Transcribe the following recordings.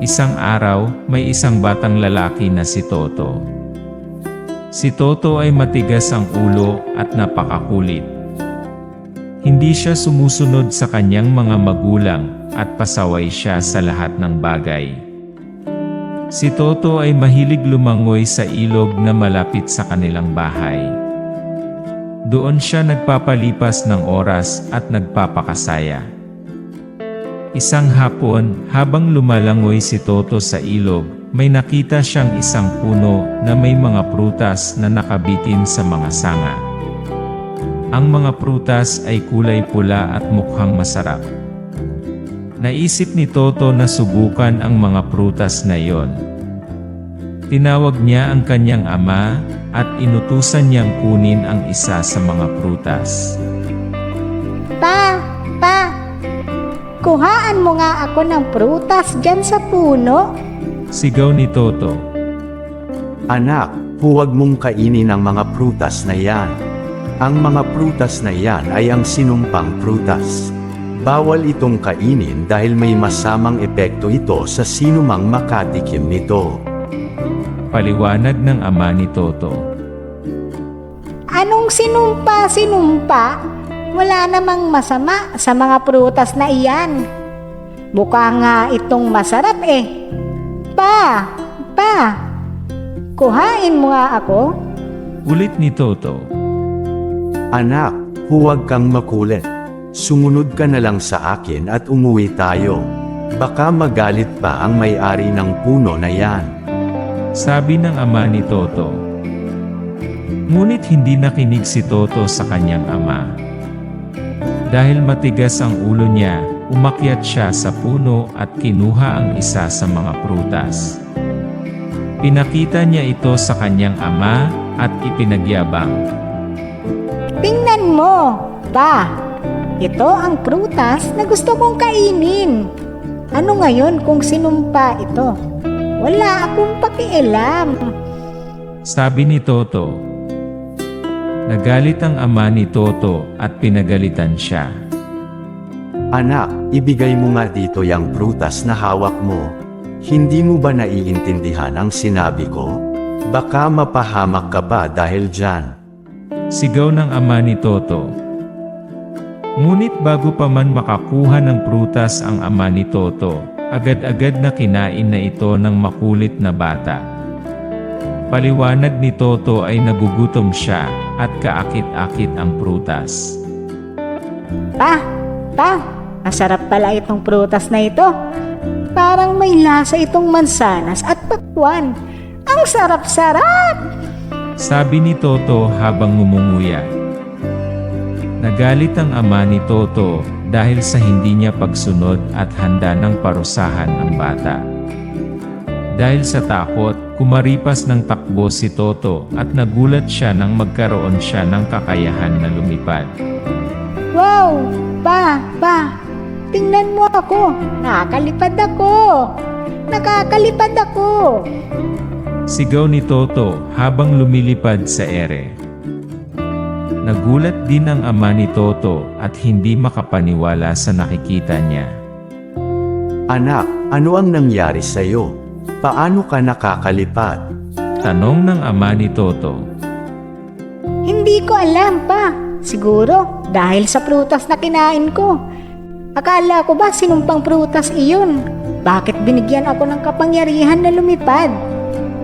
Isang araw, may isang batang lalaki na si Toto. Si Toto ay matigas ang ulo at napakakulit. Hindi siya sumusunod sa kanyang mga magulang at pasaway siya sa lahat ng bagay. Si Toto ay mahilig lumangoy sa ilog na malapit sa kanilang bahay. Doon siya nagpapalipas ng oras at nagpapakasaya. Isang hapon, habang lumalangoy si Toto sa ilog, may nakita siyang isang puno na may mga prutas na nakabitin sa mga sanga. Ang mga prutas ay kulay pula at mukhang masarap. Naisip ni Toto na subukan ang mga prutas na iyon. Tinawag niya ang kanyang ama at inutusan niyang kunin ang isa sa mga prutas. Kuhaan mo nga ako ng prutas dyan sa puno. Sigaw ni Toto. Anak, huwag mong kainin ang mga prutas na yan. Ang mga prutas na yan ay ang sinumpang prutas. Bawal itong kainin dahil may masamang epekto ito sa sinumang makatikim nito. Paliwanag ng ama ni Toto. Anong sinumpa-sinumpa? Wala namang masama sa mga prutas na iyan. Mukha nga itong masarap eh. Pa, pa, kuhain mo nga ako. Ulit ni Toto. Anak, huwag kang makulit. Sumunod ka na lang sa akin at umuwi tayo. Baka magalit pa ang may-ari ng puno na yan. Sabi ng ama ni Toto. Ngunit hindi nakinig si Toto sa kanyang ama. Dahil matigas ang ulo niya, umakyat siya sa puno at kinuha ang isa sa mga prutas. Pinakita niya ito sa kanyang ama at ipinagyabang. Tingnan mo, pa. Ito ang prutas na gusto kong kainin. Ano ngayon kung sinumpa ito? Wala akong pakialam. Sabi ni Toto. Nagalit ang ama ni Toto at pinagalitan siya. Anak, ibigay mo nga dito yung prutas na hawak mo. Hindi mo ba naiintindihan ang sinabi ko? Baka mapahamak ka pa dahil dyan. Sigaw ng ama ni Toto. Ngunit bago pa man makakuha ng prutas ang ama ni Toto, agad-agad na kinain na ito ng makulit na bata. Paliwanag ni Toto ay nagugutom siya at kaakit-akit ang prutas. Pa, pa, masarap pala itong prutas na ito. Parang may lasa itong mansanas at pakwan. Ang sarap-sarap! Sabi ni Toto habang ngumunguya. Nagalit ang ama ni Toto dahil sa hindi niya pagsunod at handa ng parusahan ang bata. Dahil sa takot, kumaripas ng takbo si Toto at nagulat siya nang magkaroon siya ng kakayahan na lumipad. Wow! Pa, pa, tingnan mo ako. Nakakalipad ako. Nakakalipad ako. Sigaw ni Toto habang lumilipad sa ere. Nagulat din ang ama ni Toto at hindi makapaniwala sa nakikita niya. Anak, ano ang nangyari sa'yo? Paano ka nakakalipad? Tanong ng ama ni Toto. Hindi ko alam pa. Siguro dahil sa prutas na kinain ko. Akala ko ba sinumpang prutas iyon? Bakit binigyan ako ng kapangyarihan na lumipad?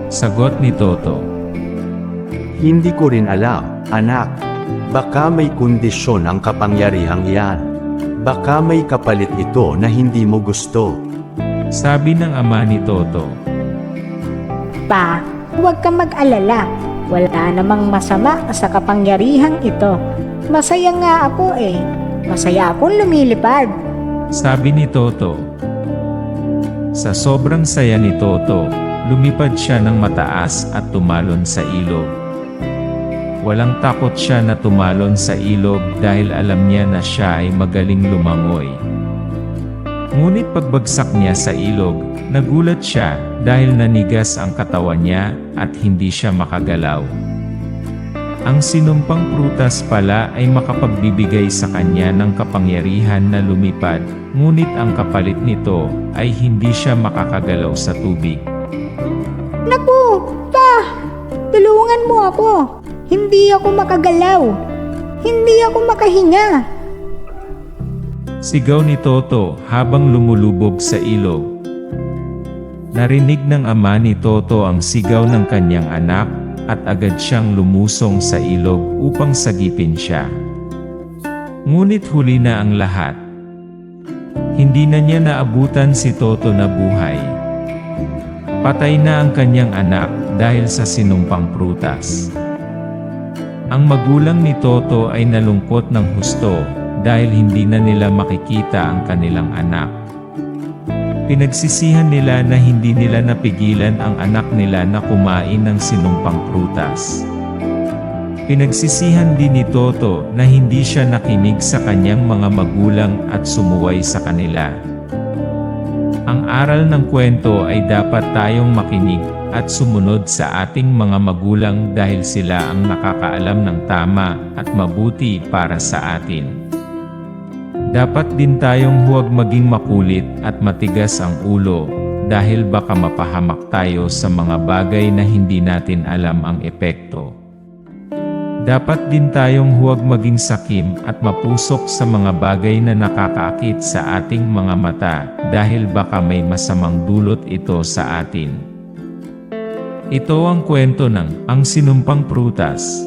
Sagot ni Toto. Hindi ko rin alam, anak. Baka may kondisyon ang kapangyarihang yan. Baka may kapalit ito na hindi mo gusto. Sabi ng ama ni Toto. Pa, huwag kang mag-alala. Wala namang masama sa kapangyarihang ito. Masaya nga ako eh. Masaya akong lumilipad. Sabi ni Toto. Sa sobrang saya ni Toto, lumipad siya ng mataas at tumalon sa ilog. Walang takot siya na tumalon sa ilog dahil alam niya na siya ay magaling lumangoy. Ngunit pagbagsak niya sa ilog, nagulat siya dahil nanigas ang katawan niya at hindi siya makagalaw. Ang sinumpang prutas pala ay makapagbibigay sa kanya ng kapangyarihan na lumipad, ngunit ang kapalit nito ay hindi siya makakagalaw sa tubig. Naku, pa! Tulungan mo ako. Hindi ako makagalaw. Hindi ako makahinga. Sigaw ni Toto habang lumulubog sa ilog. Narinig ng ama ni Toto ang sigaw ng kanyang anak at agad siyang lumusong sa ilog upang sagipin siya. Ngunit huli na ang lahat. Hindi na niya naabutan si Toto na buhay. Patay na ang kanyang anak dahil sa sinumpang prutas. Ang magulang ni Toto ay nalungkot ng husto dahil hindi na nila makikita ang kanilang anak. Pinagsisihan nila na hindi nila napigilan ang anak nila na kumain ng sinumpang prutas. Pinagsisihan din ni Toto na hindi siya nakinig sa kanyang mga magulang at sumuway sa kanila. Ang aral ng kwento ay dapat tayong makinig at sumunod sa ating mga magulang dahil sila ang nakakaalam ng tama at mabuti para sa atin. Dapat din tayong huwag maging makulit at matigas ang ulo dahil baka mapahamak tayo sa mga bagay na hindi natin alam ang epekto. Dapat din tayong huwag maging sakim at mapusok sa mga bagay na nakakaakit sa ating mga mata dahil baka may masamang dulot ito sa atin. Ito ang kwento ng Ang Sinumpang Prutas.